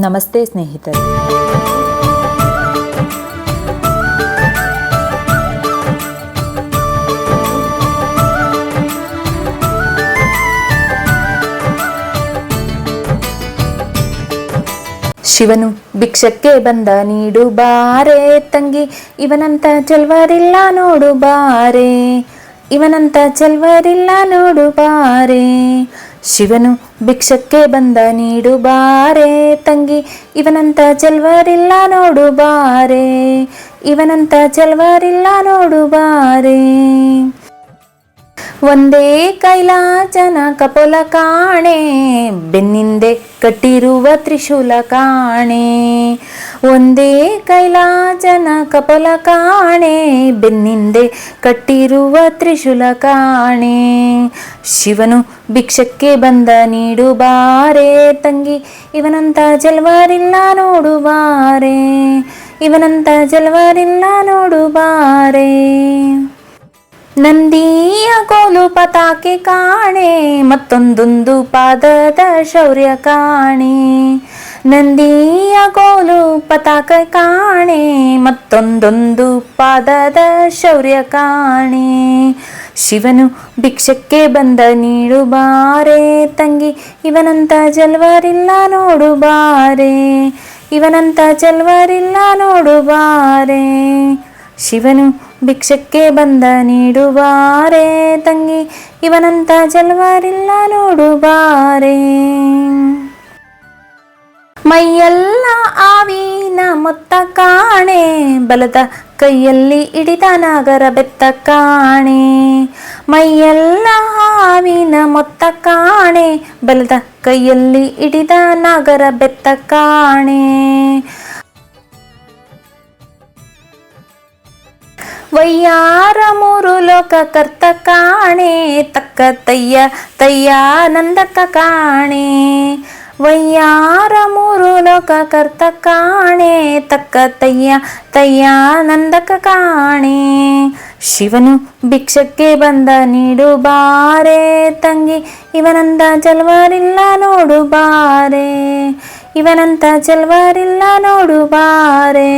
ನಮಸ್ತೆ ಸ್ನೇಹಿತರೆ. ಶಿವನು ಭಿಕ್ಷಕ್ಕೆ ಬಂದ ನೀಡು ಬಾರೆ ತಂಗಿ, ಇವನಂತ ಚೆಲ್ವರಿಲ್ಲ ನೋಡು ಬಾರೆ. ಇವನಂತ ಚೆಲ್ವರಿಲ್ಲ ನೋಡು ಬಾರೆ. ಶಿವನು ಭಿಕ್ಷಕ್ಕೆ ಬಂದ ನೀಡು ಬಾರೆ ತಂಗಿ, ಇವನಂತ ಚೆಲ್ವರಿಲ್ಲ ನೋಡು ಬಾರೆ. ಇವನಂತ ಚೆಲ್ವರಿಲ್ಲ ನೋಡು ಬಾರೆ. ಒಂದೇ ಕೈಲಾಚನ ಕಪೋಲ ಕಾಣೆ, ಬೆನ್ನಿಂದೆ ಕಟ್ಟಿರುವ ತ್ರಿಶೂಲ ಕಾಣೆ. ಒಂದೇ ಕೈಲಾಜನ ಕಪಲ ಕಾಣೆ. ಬೆನ್ನಿಂದೆ ಕಟ್ಟಿರುವ ತ್ರಿಶೂಲ ಕಾಣೆ. ಶಿವನು ಭಿಕ್ಷಕ್ಕೆ ಬಂದ ನೀಡು ಬಾರೆ ತಂಗಿ, ಇವನಂತ ಜಲ್ವಾರಿಲ್ಲ ನೋಡುವಾರೆ. ಇವನಂತ ಜಲ್ವಾರಿಲ್ಲ ನೋಡುವಾರೆ. ನಂದಿ ಕೋಲು ಪತಾಕೆ ಕಾಣೆ, ಮತ್ತೊಂದೊಂದು ಪಾದದ ಶೌರ್ಯ ಕಾಣೆ. ನಂದಿಯ ಕೋಲು ಪತಾಕ ಕಾಣೆ, ಮತ್ತೊಂದೊಂದು ಪಾದದ ಶೌರ್ಯ ಕಾಣೆ. ಶಿವನು ಭಿಕ್ಷಕ್ಕೆ ಬಂದ ನೀಡು ಬಾರೆ, ತಂಗಿ ಇವನಂತ ಜಲ್ವರಿಲ್ಲ ನೋಡು ಬಾರೆ. ಇವನಂತ ಜಲ್ವರಿಲ್ಲ ನೋಡು ಬಾರೆ. ಶಿವನು ಭಿಕ್ಷಕ್ಕೆ ಬಂದ ನೀಡುವಾರೆ ತಂಗಿ, ಇವನಂತ ಜಲ್ವಾರಿಲ್ಲ ನೋಡುವಾರೆ. ಮೈಯೆಲ್ಲ ಆವಿನ ಮೊತ್ತ ಕಾಣೆ, ಬಲದ ಕೈಯಲ್ಲಿ ಹಿಡಿದ ನಾಗರ ಬೆತ್ತ ಕಾಣೆ. ಮೈಯೆಲ್ಲ ಆವಿನ ಮೊತ್ತ ಕಾಣೆ, ಬಲದ ಕೈಯಲ್ಲಿ ಹಿಡಿದ ನಾಗರ ಬೆತ್ತ ಕಾಣೆ. ವಯ್ಯಾರ ಮೂರು ಲೋಕ ಕರ್ತ ಕಾಣೆ ತಕ್ಕ ತಯ್ಯ ತಯ್ಯ ನಂದಕ ಕಾಣೆ ವಯ್ಯಾರ ಮೂರು ಲೋಕ ಕರ್ತ ಕಾಣೆ ತಕ್ಕ ತಯ್ಯ ತಯ್ಯ ನಂದಕ ಕಾಣೆ ಶಿವನು ಭಿಕ್ಷಕ್ಕೆ ಬಂದ ನೀಡು ಬಾರೆ ತಂಗಿ ಇವನಂತ ಜಲ್ವಾರಿಲ್ಲ ನೋಡು ಬಾರೆ ಇವನಂತ ಜಲ್ವಾರಿಲ್ಲ ನೋಡು ಬಾರೆ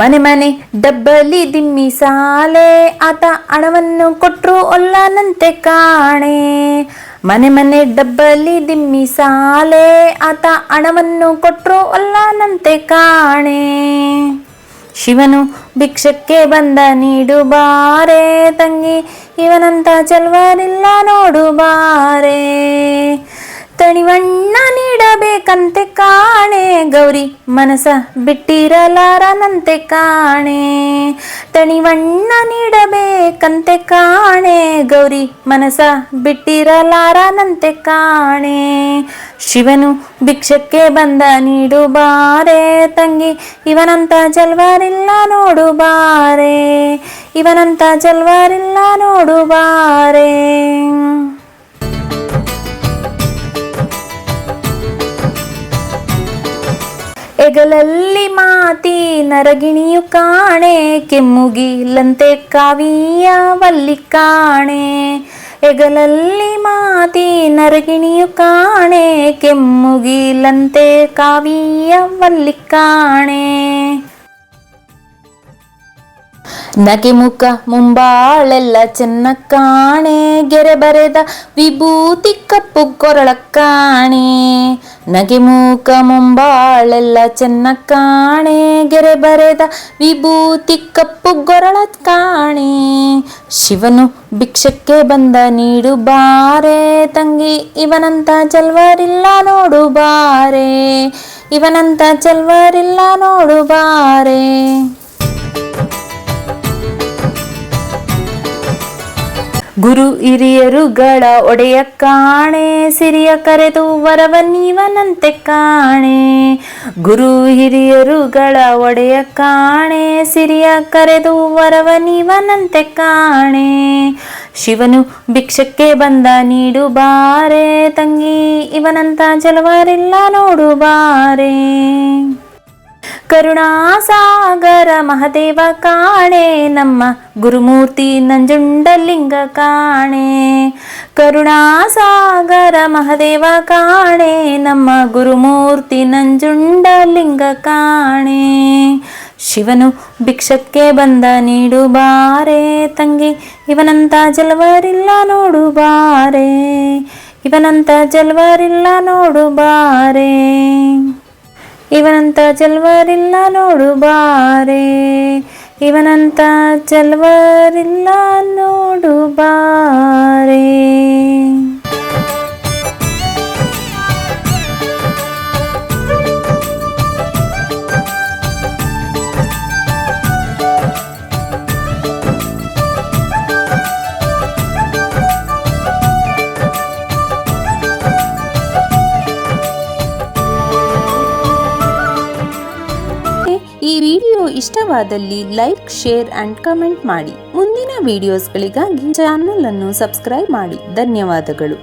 ಮನೆ ಮನೆ ಡಬ್ಬಲಿ ದಿಮ್ಮಿ ಸಾಲೆ, ಆತ ಹಣವನ್ನು ಕೊಟ್ಟರು ಒಲ್ಲನಂತೆ ಕಾಣೆ. ಮನೆ ಮನೆ ಡಬ್ಬಲಿ ದಿಮ್ಮಿ ಸಾಲೆ, ಆತ ಹಣವನ್ನು ಕೊಟ್ಟರು ಒಲ್ಲನಂತೆ ಕಾಣೆ. ಶಿವನು ಭಿಕ್ಷಕ್ಕೆ ಬಂದ ನೀಡು ಬಾರೆ ತಂಗಿ ಇವನಂತ ಚಲ್ವಾರಿಲ್ಲ ನೋಡು ಬಾರೆ ತಣಿವಣ್ಣ ನೀಡಬೇಕಂತೆ ಕಾಣೆ. ಗೌರಿ ಮನಸ ಬಿಟ್ಟಿರಲಾರನಂತೆ ಕಾಣೆ. ತಣಿವಣ್ಣ ನೀಡಬೇಕಂತೆ ಕಾಣೆ. ಗೌರಿ ಮನಸ ಬಿಟ್ಟಿರಲಾರನಂತೆ ಕಾಣೆ. ಶಿವನು ಭಿಕ್ಷಕ್ಕೆ ಬಂದ ನೀಡು ಬಾರೆ ತಂಗಿ, ಇವನಂತ ಜಲ್ವಾರಿಲ್ಲ ನೋಡು ಬಾರೆ ಇವನಂತ ಜಲ್ವಾರಿಲ್ಲ ನೋಡು ಎಗಲಲ್ಲಿ ಮಾತಿ ನರಗಿಣಿಯು ಕಾಣೆ ಕೆಮ್ಮುಗಿಲಂತೆ ಕಾವಿಯ ವಲ್ಲಿ ಕಾಣೆ ಎಗಲಲ್ಲಿ ಮಾತಿ ನರಗಿಣಿಯು ಕಾಣೆ ಕೆಮ್ಮುಗಿಲಂತೆ ಕಾವಿಯ ವಲ್ಲಿ ಕಾಣೆ ನಗೆ ಮುಖ ಮುಂಬಾಳೆಲ್ಲ ಚೆನ್ನ ಕಾಣೆ ಗೆರೆ ಬರೆದ ವಿಭೂತಿ ಕಪ್ಪು ಕೊರಳ ಕಾಣೆ ನಗೆ ಮುಖ ಮುಂಬಾಳೆಲ್ಲ ಚೆನ್ನ ಕಾಣೆ ಗೆರೆ ಬರೆದ ವಿಭೂತಿ ಕಪ್ಪು ಗೊರಳ ಕಾಣೆ ಶಿವನು ಭಿಕ್ಷಕ್ಕೆ ಬಂದ ನೀಡು ಬಾರೆ ತಂಗಿ ಇವನಂತ ಚಲ್ವರಿಲ್ಲ ನೋಡು ಬಾರೆ ಇವನಂತ ಚಲ್ವರಿಲ್ಲ ನೋಡು ಬಾರೆ ಗುರು ಹಿರಿಯರುಗಳ ಒಡೆಯ ಕಾಣೆ, ಸಿರಿಯ ಕರೆದು ವರವ ನೀವನಂತೆ ಕಾಣೆ. ಗುರು ಹಿರಿಯರುಗಳ ಒಡೆಯ ಕಾಣೆ, ಸಿರಿಯ ಕರೆದು ವರವ ನೀವನಂತೆ ಕಾಣೆ. ಶಿವನು ಭಿಕ್ಷಕ್ಕೆ ಬಂದ ನೀಡು ಬಾರೆ ತಂಗಿ ಇವನಂತ ಜಲವಾರಿಲ್ಲ ನೋಡು ಬಾರೆ ಕರುಣಾಸಾಗರ ಮಹದೇವ ಕಾಣೆ, ನಮ್ಮ ಗುರುಮೂರ್ತಿ ನಂಜುಂಡಲಿಂಗ ಕಾಣೆ. ಕರುಣಾಸಾಗರ ಮಹದೇವ ಕಾಣೆ, ನಮ್ಮ ಗುರುಮೂರ್ತಿ ನಂಜುಂಡಲಿಂಗ ಕಾಣೆ. ಶಿವನು ಭಿಕ್ಷಕ್ಕೆ ಬಂದ ನೀಡು ಬಾರೆ ತಂಗಿ ಇವನಂತ ಜಲ್ವರಿಲ್ಲ ನೋಡು ಬಾರೆ ಇವನಂತ ಜಲ್ವರಿಲ್ಲ ನೋಡು ಬಾರೆ ಇವನಂತ ಚೆಲ್ವರಿಲ್ಲ ನೋಡು ಬಾರೆ. ಇವನಂತ ಚೆಲ್ವರಿಲ್ಲ ನೋಡು ಬಾರೆ. ಇಷ್ಟವಾದಲ್ಲಿ ಲೈಕ್ ಶೇರ್ ಅಂಡ್ ಕಮೆಂಟ್ ಮಾಡಿ. ಮುಂದಿನ ವಿಡಿಯೋಸ್ಗಳಿಗಾಗಿ ಚಾನಲ್ ಅನ್ನು ಸಬ್ಸ್ಕ್ರೈಬ್ ಮಾಡಿ. ಧನ್ಯವಾದಗಳು.